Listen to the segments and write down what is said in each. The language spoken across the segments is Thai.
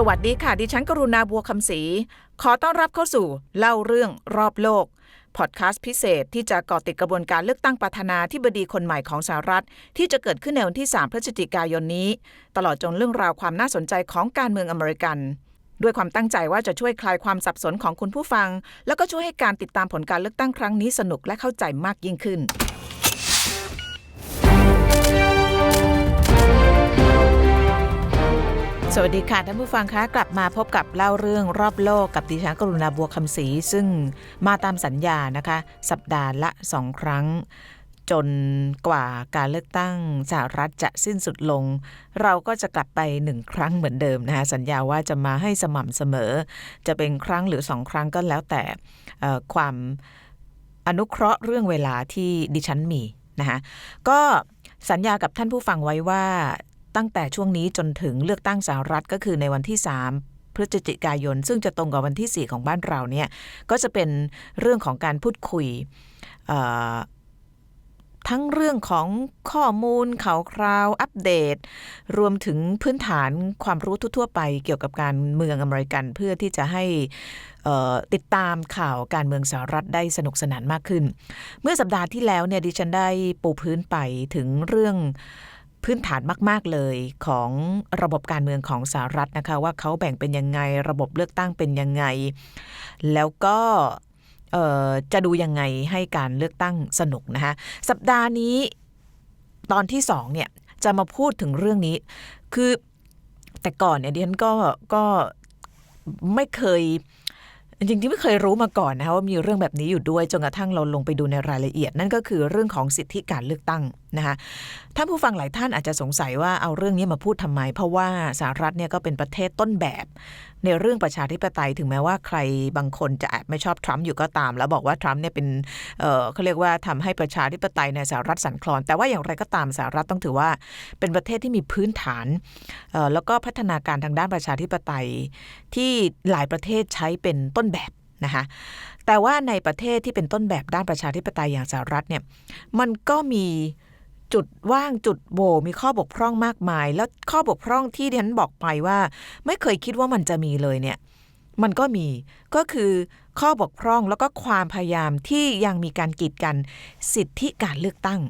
สวัสดีค่ะ ดิฉันกรุณาบัวคำศรี ขอต้อนรับเข้าสู่เล่าเรื่องรอบโลก พอดแคสต์พิเศษที่จะเกาะติดกระบวนการเลือกตั้งประธานาธิบดีคนใหม่ของสหรัฐ ที่จะเกิดขึ้นในวันที่ 3 พฤศจิกายนนี้ ตลอดจนเรื่องราวความน่าสนใจของการเมืองอเมริกัน ด้วยความตั้งใจว่าจะช่วยคลายความสับสนของคุณผู้ฟัง แล้วก็ช่วยให้การติดตามผลการเลือกตั้งครั้งนี้สนุกและเข้าใจมากยิ่งขึ้น สวัสดีค่ะท่านผู้ฟังคะกลับมาพบกับเล่าเรื่องรอบโลกกับดิฉันกรุณาบัวคำศรีซึ่งมาตามสัญญานะคะ สัปดาห์ละสองครั้ง จนกว่าการเลือกตั้งสหรัฐจะสิ้นสุดลง เราก็จะกลับไปหนึ่งครั้งเหมือนเดิมนะคะสัญญาว่าจะมาให้สม่ำเสมอ จะเป็นครั้งหรือสองครั้งก็แล้วแต่ความอนุเคราะห์เรื่องเวลาที่ดิฉันมีนะคะก็สัญญากับท่านผู้ฟังไว้ว่า ตั้งแต่ช่วงนี้จนถึงเลือกตั้งสหรัฐก็คือในวันที่ 3 พฤศจิกายน ซึ่งจะตรงกับวันที่ 4 ของบ้านเราเนี่ยก็จะเป็นเรื่องของการพูดคุยทั้งเรื่องของข้อมูลข่าวคราว อัปเดต รวมถึงพื้นฐานความรู้ทั่วไป เกี่ยวกับการเมืองอเมริกันเพื่อที่จะให้ติดตามข่าวการเมืองสหรัฐได้สนุกสนานมากขึ้น เมื่อสัปดาห์ที่แล้วเนี่ยดิฉันได้ปูพื้นไปถึงเรื่อง พื้นฐานมาก ๆ เลยของระบบการเมืองของสหรัฐนะคะ ว่าเขาแบ่งเป็นยังไง ระบบเลือกตั้งเป็นยังไง แล้วก็จะดูยังไงให้การเลือกตั้งสนุกนะคะสัปดาห์นี้ตอนที่สองเนี่ยจะมาพูดถึงเรื่องนี้ คือแต่ก่อนเนี่ยดิฉันก็ก็ไม่เคยจริงๆไม่เคยรู้มาก่อนนะคะว่ามีเรื่องแบบนี้อยู่ด้วยจนกระทั่งเราลงไปดูในรายละเอียด นั่นก็คือเรื่องของสิทธิการเลือกตั้งนะคะท่านผู้ฟังหลายท่านอาจจะสงสัยว่าเอาเรื่องนี้มาพูดทำไม เพราะว่าสหรัฐเนี่ยก็เป็นประเทศต้นแบบ ในเรื่องประชาธิปไตยถึงแม้ว่าใครบางคนจะแอบไม่ชอบทรัมป์อยู่ก็ตาม แล้วบอกว่าทรัมป์เนี่ยเป็นเเขาเรียกว่าทำให้ประชาธิปไตยในสหรัฐสั่นคลอน แต่ว่าอย่างไรก็ตามสหรัฐต้องถือว่าเป็นประเทศที่มีพื้นฐาน แล้วก็พัฒนาการทางด้านประชาธิปไตย ที่หลายประเทศใช้เป็นต้นแบบนะคะแต่ว่าในประเทศที่เป็นต้นแบบด้านประชาธิปไตยอย่างสหรัฐเนี่ยมันก็มี จุดว่างจุดโหว่มีข้อบกพร่องมากมาย แล้วข้อบกพร่องที่ดิฉันบอกไปว่า ไม่เคยคิดว่ามันจะมีเลยเนี่ยมันก็มีก็คือข้อบกพร่องแล้วก็ความพยายามที่ยังมีการกีดกันสิทธิการเลือกตั้ง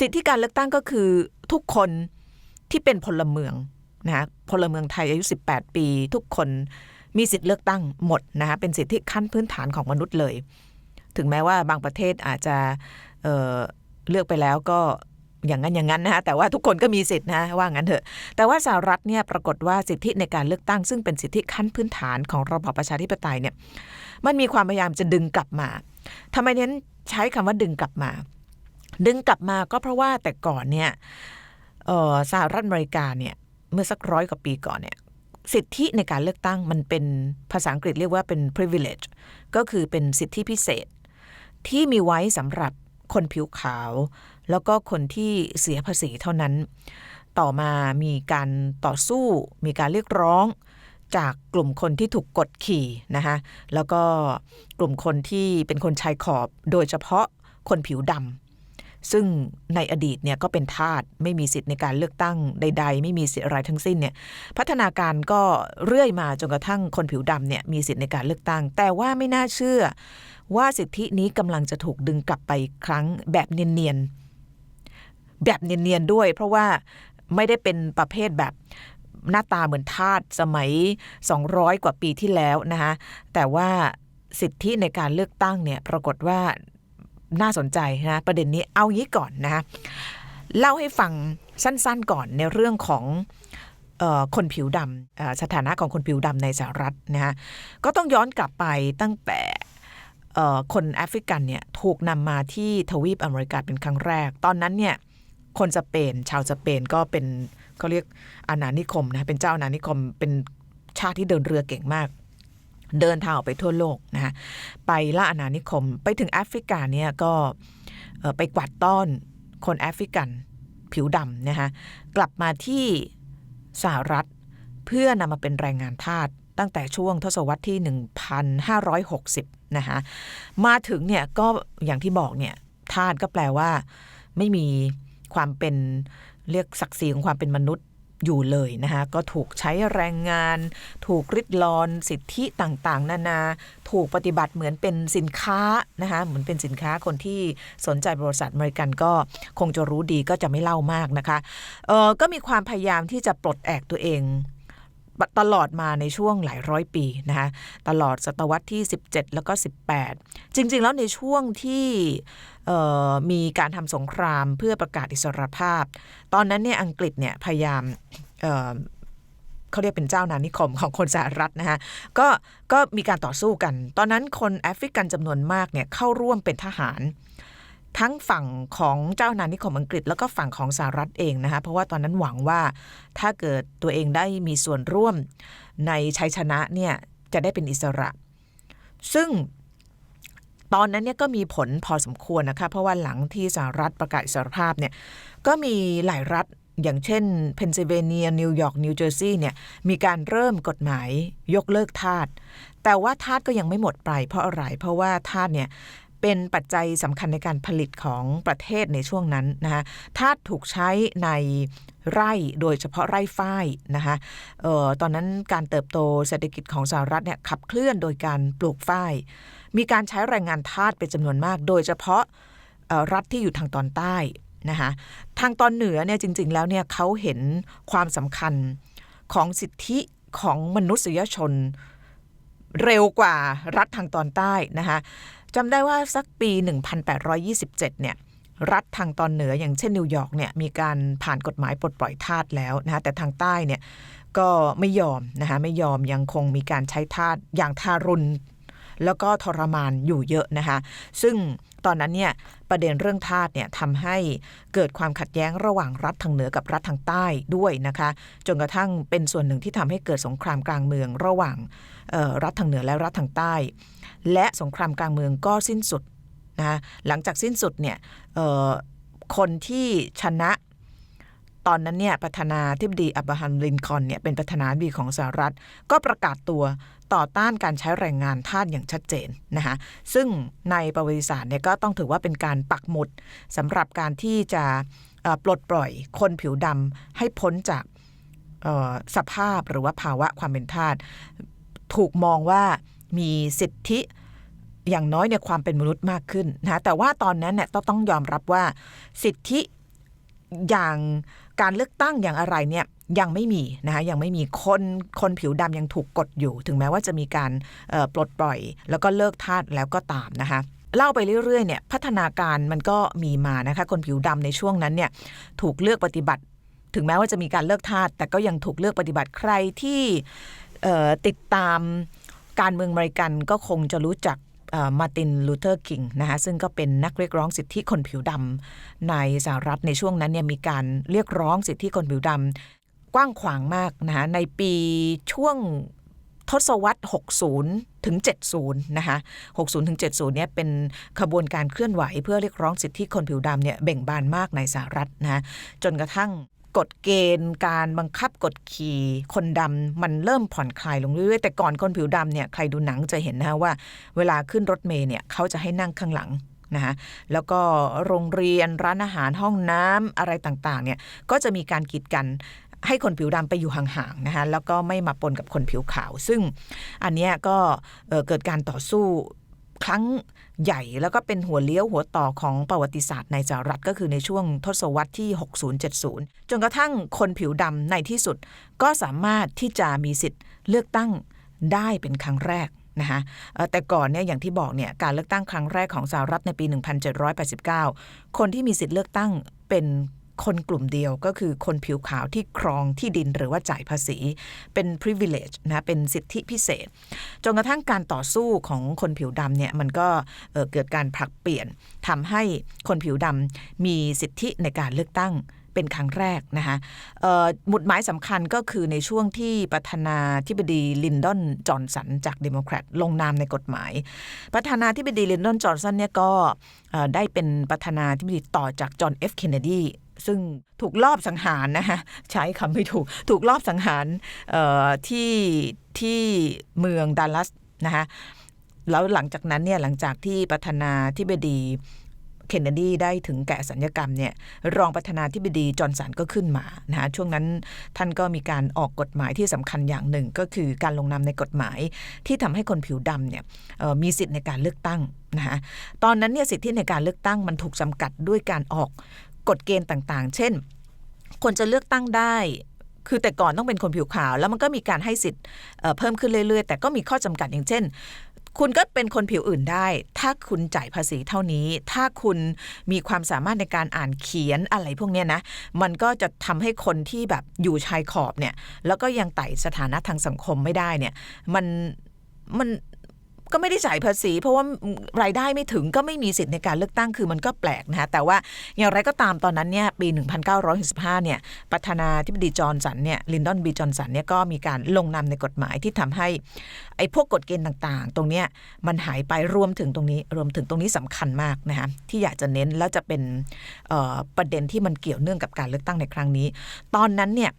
สิทธิการเลือกตั้งก็คือทุกคนที่เป็นพลเมืองนะคะพลเมืองไทยอายุ 18 ปี ทุกคนมีสิทธิเลือกตั้งหมดนะคะเป็นสิทธิขั้นพื้นฐานของมนุษย์เลย ถึงแม้ว่าบางประเทศอาจจะ เลือกไปแล้วก็อย่างนั้นอย่างนั้นนะคะแต่ว่าทุกคนก็มีสิทธินะว่างั้นเถอะ แต่ว่าสหรัฐเนี่ยปรากฏว่าสิทธิในการเลือกตั้ง ซึ่งเป็นสิทธิขั้นพื้นฐานของระบอบประชาธิปไตยเนี่ยมันมีความพยายามจะดึงกลับมาทำไมเน้นใช้คำว่าดึงกลับมา ดึงกลับมาก็เพราะว่าแต่ก่อนเนี่ยออสหรัฐอเมริกาเนี่ยเมื่อสักร้อยกว่าปีก่อนเนี่ยสิทธิในการเลือกตั้งมันเป็นภาษาอังกฤษเรียกว่าเป็น privilege ก็คือเป็นสิทธิพิเศษที่มีไว้สำหรับ คนผิวขาว แล้วก็คนที่เสียภาษีเท่านั้น ต่อมามีการต่อสู้ มีการเรียกร้อง จากกลุ่มคนที่ถูกกดขี่นะคะแล้วก็กลุ่มคนที่เป็นคนชายขอบ โดยเฉพาะคนผิวดำซึ่งในอดีตเนี่ยก็เป็นทาสไม่มีสิทธิ์ในการเลือกตั้งใด ๆ ไม่มีสิทธิ์อะไรทั้งสิ้นเนี่ยพัฒนาการก็เรื่อยมาจนกระทั่งคนผิวดำเนี่ยมีสิทธิ์ในการเลือกตั้ง แต่ว่าไม่น่าเชื่อ ว่าสิทธินี้กำลังจะถูกดึงกลับไปครั้งแบบเนียนๆ แบบเนียนๆด้วย เพราะว่าไม่ได้เป็นประเภทแบบหน้าตาเหมือนทาสสมัย 200 กว่าปีที่แล้วนะคะแต่ว่าสิทธิในการเลือกตั้งเนี่ยปรากฏว่าน่าสนใจนะประเด็นนี้เอางี้ก่อนนะคะเล่าให้ฟังสั้นๆก่อนในเรื่องของออคนผิวดำสถานะของคนผิวดำในสหรัฐนะคะก็ต้องย้อนกลับไปตั้งแต่ คนแอฟริกันเนี่ยถูกนำมาที่ทวีปอเมริกาเป็นครั้งแรก ตอนนั้นเนี่ยคนสเปน ชาวสเปนก็เป็นเขาเรียกอาณานิคมนะเป็นเจ้าอาณานิคมเป็นชาติที่เดินเรือเก่งมาก เดินทางออกไปทั่วโลกนะคะไปล่าอาณานิคมไปถึงแอฟริกาเนี่ยก็ไปกวาดต้อนคนแอฟริกันผิวดำนะคะกลับมาที่สหรัฐเพื่อนำมาเป็นแรงงานทาส ตั้งแต่ช่วงทศวรรษที่ 1560 นะคะมาถึงเนี่ยก็อย่างที่บอกเนี่ยทาสก็แปลว่า ไม่มีความเป็นเรียกศักดิ์ศรีของความเป็นมนุษย์อยู่เลยนะคะก็ถูกใช้แรงงาน ถูกริดรอนสิทธิต่างๆ นานา ถูกปฏิบัติเหมือนเป็นสินค้านะคะเหมือนเป็นสินค้าคนที่สนใจบริษัทอเมริกันก็คงจะรู้ดีก็จะไม่เล่ามากนะคะเออก็มีความพยายามที่จะปลดแอกตัวเอง ตลอดมาในช่วงหลายร้อยปีนะคะตลอดศตวรรษที่ 17 แล้วก็ 18 จริง ๆ แล้วในช่วงที่มีการทำสงครามเพื่อประกาศอิสรภาพ ตอนนั้นเนี่ยอังกฤษเนี่ยพยายามเขาเรียกเป็นเจ้านานิคมของคนสหรัฐนะคะก็ก็มีการต่อสู้กัน ตอนนั้นคนแอฟริกันจำนวนมากเนี่ยเข้าร่วมเป็นทหาร ทั้งฝั่งของเจ้านานิคมอังกฤษ แล้วก็ฝั่งของสหรัฐเองนะคะเพราะว่าตอนนั้นหวังว่าถ้าเกิดตัวเองได้มีส่วนร่วมในชัยชนะเนี่ยจะได้เป็นอิสระ ซึ่งตอนนั้นเนี่ยก็มีผลพอสมควรนะคะเพราะว่าหลังที่สหรัฐประกาศอิสรภาพเนี่ยก็มีหลายรัฐอย่างเช่นเพนซิลเวเนียนิวยอร์กนิวเจอร์ซีย์เนี่ยมีการเริ่มกฎหมายยกเลิกทาสแต่ว่าทาสก็ยังไม่หมดไปเพราะอะไร เพราะว่าทาสเนี่ย เป็นปัจจัยสำคัญในการผลิตของประเทศในช่วงนั้นนะคะทาถูกใช้ในไร่โดยเฉพาะไร่ฝ้ายนะคะออตอนนั้นการเติบโตเศรษฐกิจของสหรัฐเนี่ยขับเคลื่อนโดยการปลูกฝ้าย มีการใช้แรงงานทาสเป็นจำนวนมาก โดยเฉพาะรัฐที่อยู่ทางตอนใต้นะคะทางตอนเหนือเนี่ยจริง ๆ แล้วเนี่ยเขาเห็นความสำคัญของสิทธิของมนุษยชนเร็วกว่ารัฐทางตอนใต้นะคะ จำได้ว่าสักปี 1827 เนี่ยรัฐทางตอนเหนืออย่างเช่นนิวยอร์กเนี่ยมีการผ่านกฎหมายปลดปล่อยทาสแล้วนะคะแต่ทางใต้เนี่ยก็ไม่ยอมนะคะไม่ยอมยังคงมีการใช้ทาสอย่างทารุณแล้วก็ทรมานอยู่เยอะนะคะซึ่งตอนนั้นเนี่ยประเด็นเรื่องทาสเนี่ยทำให้เกิดความขัดแย้งระหว่างรัฐทางเหนือกับรัฐทางใต้ด้วยนะคะจนกระทั่งเป็นส่วนหนึ่งที่ทำให้เกิดสงครามกลางเมืองระหว่าง รัฐทางเหนือและรัฐทางใต้ และสงครามกลางเมืองก็สิ้นสุดนะหลังจากสิ้นสุดเนี่ยคนที่ชนะตอนนั้นเนี่ยประธานาธิบดีอับราฮัมลินคอนเนี่ยเป็นประธานาธิบดีของสหรัฐ ก็ประกาศตัวต่อต้านการใช้แรงงานทาสอย่างชัดเจนนะคะซึ่งในประวัติศาสตร์เนี่ยก็ต้องถือว่าเป็นการปักหมุดสำหรับการที่จะปลดปล่อยคนผิวดำให้พ้นจากสภาพหรือว่าภาวะความเป็นทาส ถูกมองว่ามีสิทธิอย่างน้อยเนี่ยความเป็นมนุษย์มากขึ้นนะแต่ว่าตอนนั้นเนี่ยต้องยอมรับว่าสิทธิอย่างการเลือกตั้งอย่างอะไรเนี่ยยังไม่มีนะคะยังไม่มีคนคนผิวดำยังถูกกดอยู่ ถึงแม้ว่าจะมีการปลดปล่อย แล้วก็เลิกทาสแล้วก็ตามนะคะเล่าไปเรื่อยๆเนี่ยพัฒนาการมันก็มีมานะคะคนผิวดำในช่วงนั้นเนี่ยถูกเลือกปฏิบัติ ถึงแม้ว่าจะมีการเลิกทาสแต่ก็ยังถูกเลือกปฏิบัติใครที่ ติดตามการเมืองอเมริกันก็คงจะรู้จักมาตินลูเทอร์คิงนะคะซึ่งก็เป็นนักเรียกร้องสิทธิคนผิวดำในสหรัฐในช่วงนั้นเนี่ยมีการเรียกร้องสิทธิคนผิวดำกว้างขวางมากนะคะในปีช่วงทศวรรษ 60 ถึง 70 นะคะ 60 ถึง 70 เนี่ยเป็นขบวนการเคลื่อนไหวเพื่อเรียกร้องสิทธิคนผิวดำเนี่ยเบ่งบานมากในสหรัฐนะ จนกระทั่ง กฎเกณฑ์การบังคับกฎขี่คนดำมันเริ่มผ่อนคลายลงเรื่อยๆแต่ก่อนคนผิวดำเนี่ยใครดูหนังจะเห็นนะว่า เวลาขึ้นรถเมล์เนี่ยเขาจะให้นั่งข้างหลังนะคะแล้วก็โรงเรียนร้านอาหารห้องน้ำอะไรต่างๆเนี่ยก็จะมีการกีดกันให้คนผิวดำไปอยู่ห่างๆนะคะแล้วก็ไม่มาปนกับคนผิวขาว ซึ่งอันนี้ก็เกิดการต่อสู้ครั้ง ใหญ่แล้วก็เป็นหัวเลี้ยวหัวต่อของประวัติศาสตร์ในสหรัฐก็คือในช่วงทศวรรษที่ 60-70 จนกระทั่งคนผิวดำในที่สุด ก็สามารถที่จะมีสิทธิ์เลือกตั้งได้เป็นครั้งแรกนะคะแต่ก่อนเนี่ยอย่างที่บอกเนี่ยการเลือกตั้งครั้งแรกของสหรัฐในปี 1789 คนที่มีสิทธิ์เลือกตั้งเป็น คนกลุ่มเดียวก็คือคนผิวขาวที่ครองที่ดินหรือว่าจ่ายภาษี เป็น privilege นะเป็นสิทธิพิเศษ จนกระทั่งการต่อสู้ของคนผิวดำเนี่ยมันก็เกิดการผลักเปลี่ยนทำให้คนผิวดำมีสิทธิในการเลือกตั้งเป็นครั้งแรกนะคะหมุดหมายสำคัญก็คือในช่วงที่ประธานาธิบดีลินดอนจอห์นสันจากเดโมแครตลงนามในกฎหมาย ประธานาธิบดีลินดอนจอห์นสันเนี่ยก็ได้เป็นประธานาธิบดีต่อจากจอห์นเอฟเคนเนดี ซึ่งถูกลอบสังหารนะคะใช้คำไม่ถูก ถูกลอบสังหารที่ที่เมืองดัลลัสนะคะแล้วหลังจากนั้นเนี่ยหลังจากที่ประธานาธิบดีเคนเนดีได้ถึงแก่สัญญกรรมเนี่ยรองประธานาธิบดีจอร์นสันก็ขึ้นมานะคะช่วงนั้นท่านก็มีการออกกฎหมายที่สำคัญอย่างหนึ่ง ก็คือการลงนามในกฎหมายที่ทำให้คนผิวดำเนี่ยมีสิทธิ์ในการเลือกตั้งนะคะตอนนั้นเนี่ยสิทธิในการเลือกตั้งมันถูกจำกัดด้วยการออก กฎเกณฑ์ต่างๆ เช่น คนจะเลือกตั้งได้ คือแต่ก่อนต้องเป็นคนผิวขาว แล้วมันก็มีการให้สิทธิ์เพิ่มขึ้นเรื่อยๆ แต่ก็มีข้อจำกัดอย่างเช่น คุณก็เป็นคนผิวอื่นได้ ถ้าคุณจ่ายภาษีเท่านี้ ถ้าคุณมีความสามารถในการอ่านเขียนอะไรพวกนี้นะ มันก็จะทำให้คนที่แบบอยู่ชายขอบเนี่ย แล้วก็ยังไต่สถานะทางสังคมไม่ได้เนี่ย มันมัน ก็ไม่ได้จ่ายภาษี เพราะว่ารายได้ไม่ถึงก็ไม่มีสิทธิ์ในการเลือกตั้งคือมันก็แปลกนะคะแต่ว่าอย่างไรก็ตามตอนนั้นเนี่ยปี 1965เนี่ยประธานาธิบดีจอร์นสันเนี่ยลินดอนบีจอร์นสันเนี่ยก็มีการลงนามในกฎหมายที่ทำให้ไอ้พวกกฎเกณฑ์ต่างๆ ตรงเนี้ยมันหายไปรวมถึงตรงนี้รวมถึงตรงนี้สำคัญมากนะคะที่อยากจะเน้นแล้วจะเป็นประเด็นที่มันเกี่ยวเนื่องกับการเลือกตั้งในครั้งนี้ ตอนนั้นเนี่ย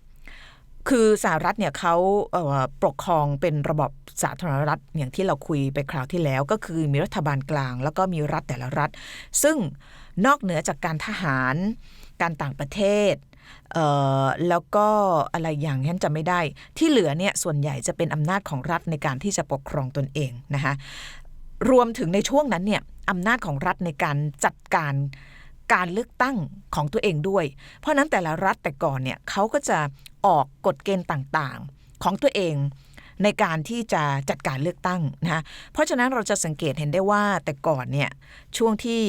คือสหรัฐเนี่ยเขาเปกครองเป็นระบบสาธารณรัฐอย่างที่เราคุยไปคราวที่แล้ว ก็คือมีรัฐบาลกลาง แล้วก็มีรัฐแต่ละรัฐ ซึ่งนอกเหนือจากการทหาร การต่างประเทศแล้วก็อะไรอย่างนั้นจะไม่ได้ ที่เหลือเนี่ยส่วนใหญ่จะเป็นอำนาจของรัฐในการที่จะปกครองตนเองนะคะรวมถึงในช่วงนั้นเนี่ยอำนาจของรัฐในการจัดการ การเลือกตั้งของตัวเองด้วย เพราะนั้นแต่ละรัฐแต่ก่อนเนี่ยเขาก็จะออกกฎเกณฑ์ต่างๆของตัวเองในการที่จะจัดการเลือกตั้งนะคะเพราะฉะนั้นเราจะสังเกตเห็นได้ว่าแต่ก่อนเนี่ยช่วงที่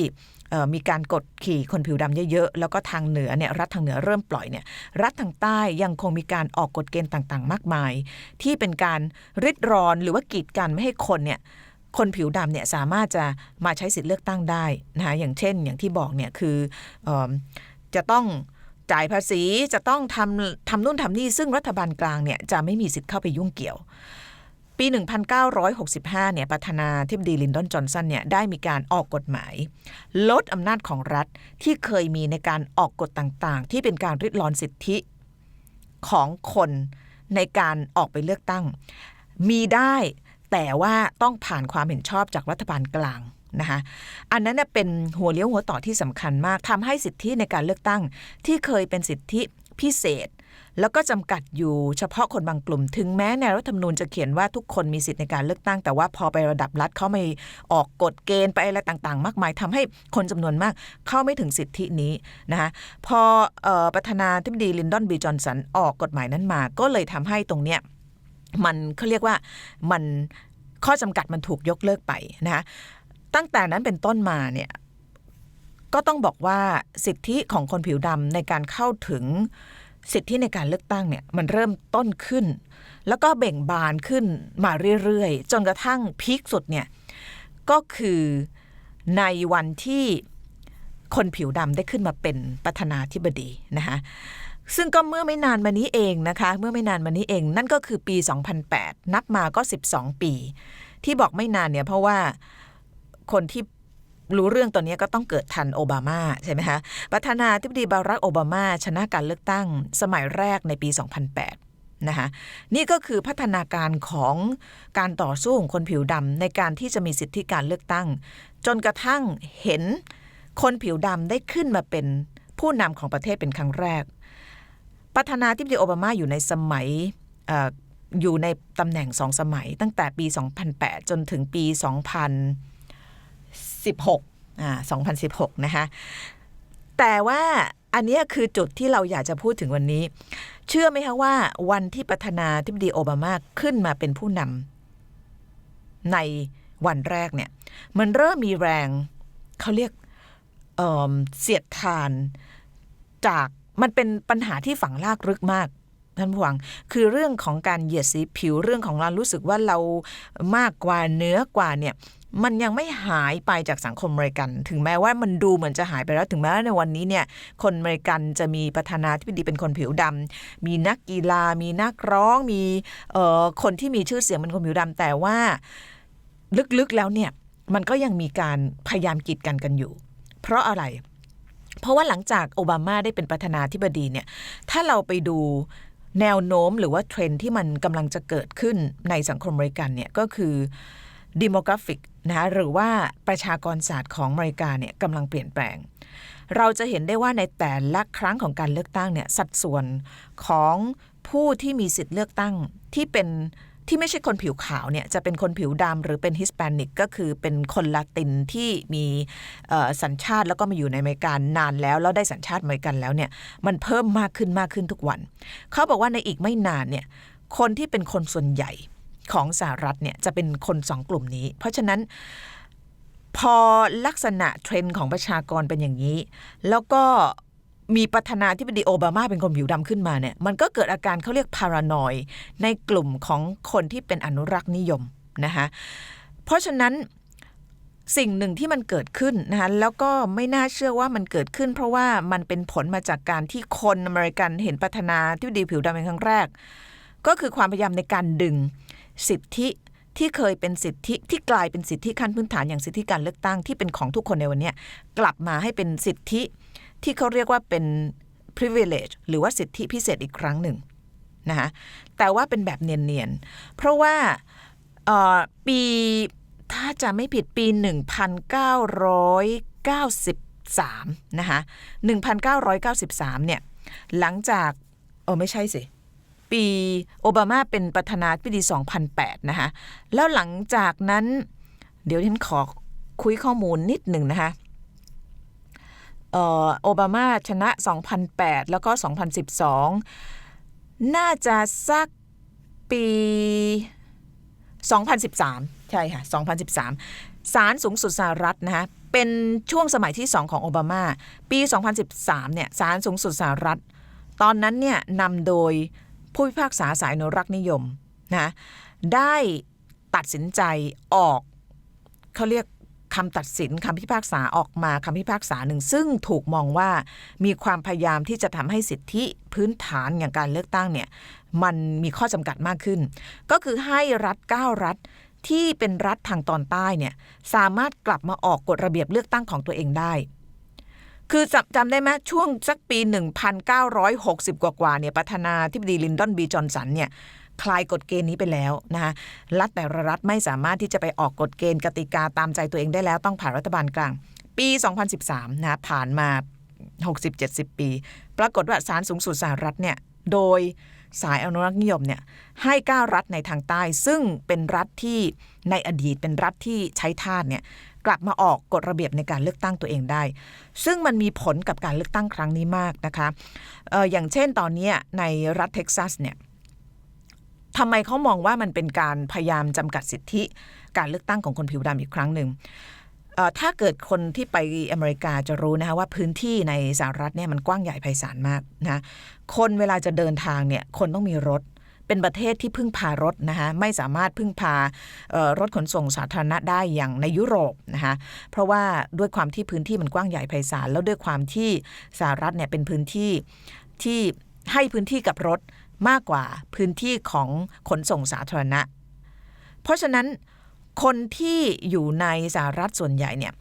มีการกดขี่คนผิวดำเยอะๆ แล้วก็ทางเหนือเนี่ยรัฐทางเหนือเริ่มปล่อยเนี่ยรัฐทางใต้ยังคงมีการออกกฎเกณฑ์ต่างๆ มากมาย ที่เป็นการริดรอนหรือว่ากีดกันไม่ให้คนเนี่ย คนผิวดำเนี่ยสามารถจะมาใช้สิทธิ์เลือกตั้งได้นะคะอย่างเช่น อย่างที่บอกเนี่ยคือออจะต้องจ่ายภาษีจะต้องทำทำนู่นทำนี่ซึ่งรัฐบาลกลางเนี่ยจะไม่มีสิทธิ์เข้าไปยุ่งเกี่ยว ปี 1965 เนี่ยประธานาธิบดีลินดอนจอห์นสันเนี่ยได้มีการออกกฎหมาย ลดอำนาจของรัฐที่เคยมีในการออกกฎต่างๆ ที่เป็นการริดรอนสิทธิของคนในการออกไปเลือกตั้ง มีได้ แต่ว่าต้องผ่านความเห็นชอบจากรัฐบาลกลางนะคะอันนั้นเป็นหัวเลี้ยวหัวต่อที่สำคัญมากทำให้สิทธิในการเลือกตั้งที่เคยเป็นสิทธิพิเศษ แล้วก็จำกัดอยู่เฉพาะคนบางกลุ่ม ถึงแม้ในรัฐธรรมนูญจะเขียนว่าทุกคนมีสิทธิในการเลือกตั้ง แต่ว่าพอไประดับรัฐเขาไม่ออกกฎเกณฑ์ไปอะไรต่างๆ มากมายทำให้คนจำนวนมากเข้าไม่ถึงสิทธินี้นะคะพอออประธานาธิบดีลินดอนบีจอนสันออกกฎหมายนั้นมา ก็เลยทำให้ตรงเนี้ย มันเขาเรียกว่ามันข้อจำกัดมันถูกยกเลิกไปนะคะตั้งแต่นั้นเป็นต้นมาเนี่ยก็ต้องบอกว่าสิทธิของคนผิวดำในการเข้าถึงสิทธิในการเลือกตั้งเนี่ยมันเริ่มต้นขึ้น แล้วก็เบ่งบานขึ้นมาเรื่อยๆ จนกระทั่งพีคสุดเนี่ยก็คือในวันที่คนผิวดำได้ขึ้นมาเป็นประธานาธิบดีนะคะ ซึ่งก็เมื่อไม่นานมานี้เองนะคะ เมื่อไม่นานมานี้เอง นั่นก็คือปี 2008 นับมาก็ 12 ปี ที่บอกไม่นานเนี่ยเพราะว่าคนที่รู้เรื่องตอนนี้ก็ต้องเกิดทันโอบามาใช่ไหมคะ ประธานาธิบดีบารักโอบามา ชนะการเลือกตั้งสมัยแรกในปี 2008 นะคะ นี่ก็คือพัฒนาการของการต่อสู้ของคนผิวดำในการที่จะมีสิทธิการเลือกตั้ง จนกระทั่งเห็นคนผิวดำได้ขึ้นมาเป็นผู้นำของประเทศเป็นครั้งแรก ประธานาธิบดีโอบามาอยู่ในสมัยอยู่ในตำแหน่งสองสมัย ตั้งแต่ปี 2008 จนถึงปี 2016อ่า2016 นะคะ แต่ว่าอันนี้คือจุดที่เราอยากจะพูดถึงวันนี้ เชื่อไหมคะว่าวันที่ประธานาธิบดีโอบามาขึ้นมาเป็นผู้นำในวันแรกเนี่ย มันเริ่มมีแรงเขาเรียกเเสียดทานจาก มันเป็นปัญหาที่ฝังลากลึกมากท่านผู้ฟังคือเรื่องของการเหยียดสีผิวเรื่องของเรารู้สึกว่าเรามากกว่าเนื้อกว่าเนี่ยมันยังไม่หายไปจากสังคมอเมริกัน ถึงแม้ว่ามันดูเหมือนจะหายไปแล้ว ถึงแม้ว่าในวันนี้เนี่ย คนอเมริกันจะมีประธานาธิบดีเป็นคนผิวดำมีนักกีฬา มีนักร้อง มีเอ่อคนที่มีชื่อเสียงเป็นคนผิวดำแต่ว่าลึกๆแล้วเนี่ย มันก็ยังมีการพยายามกีดกันกันอยู่ เพราะอะไร เพราะว่าหลังจากโอบามาได้เป็นประธานาธิบดีเนี่ยถ้าเราไปดูแนวโน้มหรือว่าเทรนที่มันกำลังจะเกิดขึ้นในสังคมอเมริกันเนี่ยก็คือดิโมกราฟิกนะหรือว่าประชากรศาสตร์ของอเมริกาเนี่ยกำลังเปลี่ยนแปลง เราจะเห็นได้ว่าในแต่ละครั้งของการเลือกตั้งเนี่ยสัดส่วนของผู้ที่มีสิทธิ์เลือกตั้งที่เป็น ที่ไม่ใช่คนผิวขาวเนี่ยจะเป็นคนผิวดำหรือเป็นฮิสแปนิกก็คือเป็นคนละตินที่มีสัญชาติแล้วก็มาอยู่ในอเมริกานานแล้วแล้วได้สัญชาติอเมริกันแล้วเนี่ยมันเพิ่มมากขึ้นมากขึ้นทุกวัน เขาบอกว่าในอีกไม่นานเนี่ยคนที่เป็นคนส่วนใหญ่ของสหรัฐเนี่ยจะเป็นคนสองกลุ่มนี้ เพราะฉะนั้นพอลักษณะเทรนด์ของประชากรเป็นอย่างนี้ แล้วก็ มีประธานาธิบดีโอบามาเป็นคนผิวดำขึ้นมาเนี่ยมันก็เกิดอาการเขาเรียกพารานอยในกลุ่มของคนที่เป็นอนุรักษ์นิยมนะคะเพราะฉะนั้นสิ่งหนึ่งที่มันเกิดขึ้นนะคะแล้วก็ไม่น่าเชื่อว่ามันเกิดขึ้น เพราะว่ามันเป็นผลมาจากการที่คนอเมริกันเห็นประธานาธิบดีผิวดำเป็นครั้งแรก ก็คือความพยายามในการดึงสิทธิที่เคยเป็นสิทธิที่กลายเป็นสิทธิขั้นพื้นฐานอย่างสิทธิการเลือกตั้งที่เป็นของทุกคนในวันนี้กลับมาให้เป็นสิทธิ ที่เขาเรียกว่าเป็น privilege หรือว่าสิทธิพิเศษอีกครั้งหนึ่งนะคะแต่ว่าเป็นแบบเนียนๆ เพราะว่าปีถ้าจะไม่ผิดปี 1993 นะคะ1993 เนี่ย หลังจากเออไม่ใช่สิ ปีโอบามาเป็นประธานาธิบดี 2008 นะคะแล้วหลังจากนั้น เดี๋ยวฉันขอคุยข้อมูลนิดหนึ่งนะคะ โอบามาชนะ 2008 แล้วก็ 2012 น่าจะสักปี 2013 ใช่ค่ะ 2013ศาลสูงสุดสหรัฐนะคะเป็นช่วงสมัยที่ 2 ของโอบามา ปี 2013 เนี่ยศาลสูงสุดสหรัฐ ตอนนั้นเนี่ยนำโดยผู้พิพากษาสายอนุรักษ์นิยมนะได้ตัดสินใจออกเขาเรียก คำตัดสินคำพิพากษาออกมาคำพิพากษาหนึ่ง ซึ่งถูกมองว่ามีความพยายามที่จะทำให้สิทธิพื้นฐานอย่างการเลือกตั้งเนี่ยมันมีข้อจำกัดมากขึ้น ก็คือให้รัฐ 9 รัฐที่เป็นรัฐทางตอนใต้เนี่ยสามารถกลับมาออกกฎระเบียบเลือกตั้งของตัวเองได้ คือจำจำได้ไหมช่วงสักปี 1960 กว่ากว่าๆเนี่ยประธานาธิบดีลินดอนบีจอนสันเนี่ย คลายกฎเกณฑ์นี้ไปแล้วนะคะรัฐแต่ละรัฐไม่สามารถที่จะไปออกกฎเกณฑ์กติกาตามใจตัวเองได้แล้วต้องผ่านรัฐบาลกลาง ปี 2013 นะผ่านมา 60-70 ปี ปรากฏว่าศาลสูงสุดสหรัฐเนี่ยโดยสายอนุรักษ์นิยมเนี่ยให้9รัฐในทางใต้ ซึ่งเป็นรัฐที่ในอดีตเป็นรัฐที่ใช้ทาสเนี่ยกลับมาออกกฎระเบียบในการเลือกตั้งตัวเองได้ ซึ่งมันมีผลกับการเลือกตั้งครั้งนี้มากนะคะเอออย่างเช่นตอนนี้ในรัฐเท็กซัสเนี่ย ทำไมเขามองว่ามันเป็นการพยายามจำกัดสิทธิการเลือกตั้งของคนผิวดำอีกครั้งหนึ่งถ้าเกิดคนที่ไปอเมริกาจะรู้นะคะว่าพื้นที่ในสหรัฐเนี่ยมันกว้างใหญ่ไพศาลมากนะคนเวลาจะเดินทางเนี่ยคนต้องมีรถเป็นประเทศที่พึ่งพารถนะคะไม่สามารถพึ่งพารถขนส่งสาธารณะได้อย่างในยุโรปนะคะเพราะว่าด้วยความที่พื้นที่มันกว้างใหญ่ไพศาลแล้วด้วยความที่สหรัฐเนี่ยเป็นพื้นที่ที่ให้พื้นที่กับรถ มากกว่าพื้นที่ของขนส่งสาธารณะ เพราะฉะนั้นคนที่อยู่ในสหรัฐส่วนใหญ่เนี่ย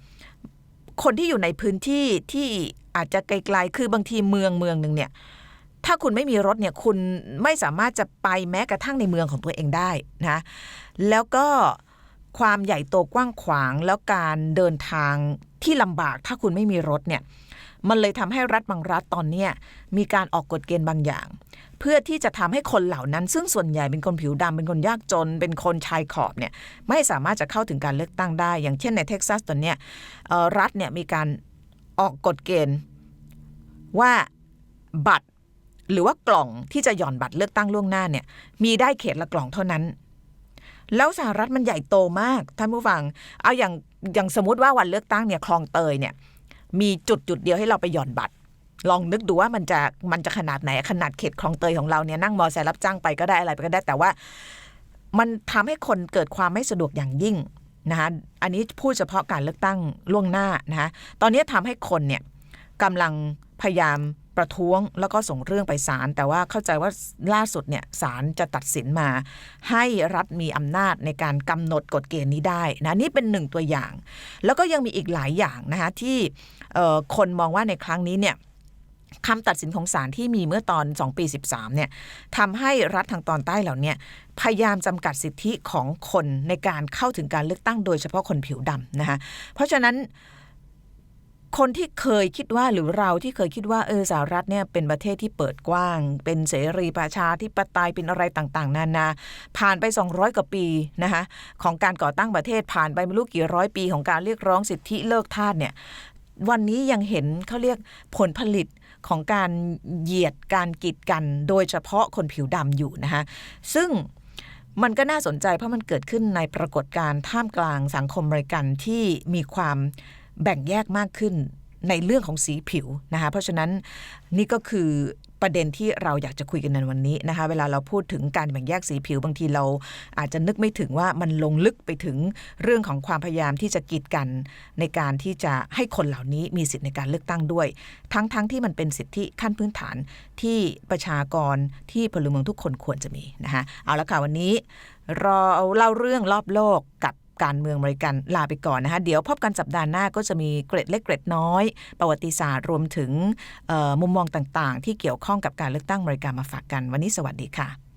คนที่อยู่ในพื้นที่ที่อาจจะไกลๆ คือบางทีเมืองเมืองหนึ่งเนี่ยถ้าคุณไม่มีรถเนี่ยคุณไม่สามารถจะไปแม้กระทั่งในเมืองของตัวเองได้นะแล้วก็ความใหญ่โตกว้างขวางแล้วการเดินทางที่ลำบากถ้าคุณไม่มีรถเนี่ย มันเลยทำให้รัฐบางรัฐตอนเนี้ยมีการออกกฎเกณฑ์บางอย่าง เพื่อที่จะทำให้คนเหล่านั้น ซึ่งส่วนใหญ่เป็นคนผิวดำเป็นคนยากจน เป็นคนชายขอบเนี่ยไม่สามารถจะเข้าถึงการเลือกตั้งได้ อย่างเช่นในเท็กซัสตอนเนี้ยรัฐเนี่ยมีการออกกฎเกณฑ์ว่าบัตรหรือว่ากล่องที่จะหย่อนบัตรเลือกตั้งล่วงหน้าเนี่ยมีได้เขตละกล่องเท่านั้น แล้วสหรัฐมันใหญ่โตมากท่านผู้ฟัง เอาอย่างอย่างสมมติว่าวันเลือกตั้งเนี่ยคลองเตยเนี่ย มีจุดจุดเดียวให้เราไปหย่อนบัตร ลองนึกดูว่ามันจะมันจะขนาดไหนขนาดเขตคลองเตยของเราเนี่ยนั่งมอเตอร์ไซค์รับจ้างไปก็ได้อะไรไปก็ได้แต่ว่า มันทำให้คนเกิดความไม่สะดวกอย่างยิ่งนะคะอันนี้พูดเฉพาะการเลือกตั้งล่วงหน้านะคะตอนนี้ทำให้คนเนี่ยกำลังพยายามประท้วงแล้วก็ส่งเรื่องไปศาลแต่ว่าเข้าใจว่าล่าสุดเนี่ยศาลจะตัดสินมา ให้รัฐมีอำนาจในการกำหนดกฎเกณฑ์นี้ได้นะนี่เป็นหนึ่งตัวอย่าง แล้วก็ยังมีอีกหลายอย่างนะคะที่คนมองว่าในครั้งนี้เนี่ยคำตัดสินของศาลที่มีเมื่อตอน 2 ปี 13 เนี่ยทำให้รัฐทางตอนใต้เหล่านี้พยายามจำกัดสิทธิของคนในการเข้าถึงการเลือกตั้งโดยเฉพาะคนผิวดำนะคะเพราะฉะนั้น คนที่เคยคิดว่าหรือเราที่เคยคิดว่าเออสหรัฐเนี่ยเป็นประเทศที่เปิดกว้าง เป็นเสรีประชาธิปไตยเป็นอะไรต่างๆ นานา ผ่านไป 200 กว่าปีนะคะของการก่อตั้งประเทศผ่านไปไม่รู้กี่ร้อยปีของการเรียกร้องสิทธิเลิกทาสเนี่ยวันนี้ยังเห็นเขาเรียกผลผลิตของการเหยียดการกีดกัน โดยเฉพาะคนผิวดำอยู่นะคะซึ่งมันก็น่าสนใจเพราะมันเกิดขึ้นในปรากฏการณ์ท่ามกลางสังคมอเมริกันที่มีความ แบ่งแยกมากขึ้นในเรื่องของสีผิวนะคะเพราะฉะนั้นนี่ก็คือประเด็นที่เราอยากจะคุยกันในวันนี้นะคะ เวลาเราพูดถึงการแบ่งแยกสีผิวบางทีเรา อาจจะนึกไม่ถึงว่ามันลงลึกไปถึงเรื่องของความพยายามที่จะกีดกัน ในการที่จะให้คนเหล่านี้มีสิทธิในการเลือกตั้งด้วย ทั้งๆทที่มันเป็นสิทธิขั้นพื้นฐานที่ประชากรที่พลเมืองทุกคนควรจะมีนะคะเอาละค่ะวันนี้เราเล่าเรื่องรอบโลกกับ การเมืองบริกันลาไปก่อนนะคะเดี๋ยวพบกันสัปดาห์หน้าก็จะมีเกร็ดเล็กเกร็ดน้อย ประวัติศาสตร์รวมถึงมุมมองต่างๆ ที่เกี่ยวข้องกับการเลือกตั้งบริการมาฝากกัน วันนี้สวัสดีค่ะ